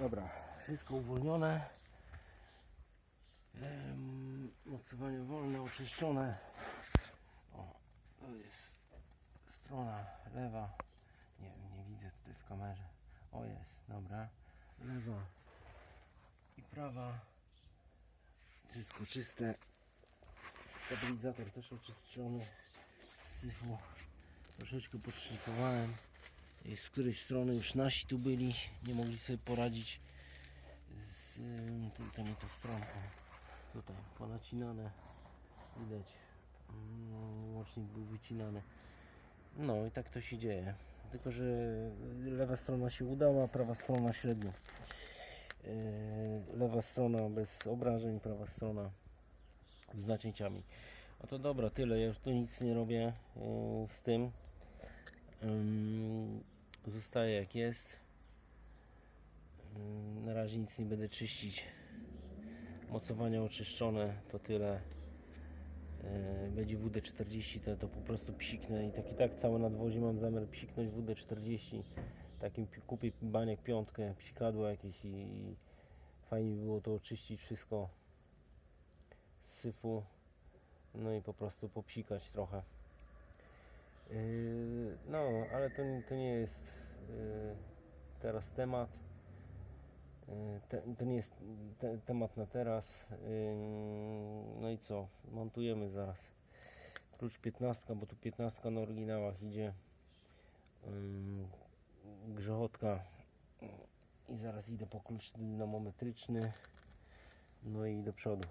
Dobra, wszystko uwolnione. Mocowanie wolne, oczyszczone. O, to jest strona lewa. Nie nie widzę tutaj w kamerze. O jest, dobra. Lewa i prawa. Wszystko czyste. Stabilizator też oczyszczony z syfu. Troszeczkę podszlifowałem. I Z której strony już nasi tu byli, nie mogli sobie poradzić z ym, tym, to nie stronką. Tutaj ponacinane, widać. Mm, Łącznik był wycinany. No i tak to się dzieje. Tylko, że lewa strona się udała, prawa strona średnio. Yy, Lewa strona bez obrażeń, prawa strona z nacięciami. No to dobra, tyle. Ja już tu nic nie robię yy, z tym. Zostaje jak jest. Ym, Na razie nic nie będę czyścić. Mocowania oczyszczone, to tyle. Yy, Będzie WD-40, to, to po prostu psiknę i tak i tak całe nadwozie mam zamiar psiknąć WD-40. Takim pi- kupię baniak piątkę, psikadło jakieś i, i fajnie by było to oczyścić wszystko z syfu. No i po prostu popsikać trochę. Yy, No, ale to, to nie jest teraz temat. Yy, Te, to nie jest te, temat na teraz. Yy, No i co? Montujemy zaraz. Klucz 15, bo tu 15 na oryginałach idzie. Grzechotka. I zaraz idę po klucz dynamometryczny. No i do przodu.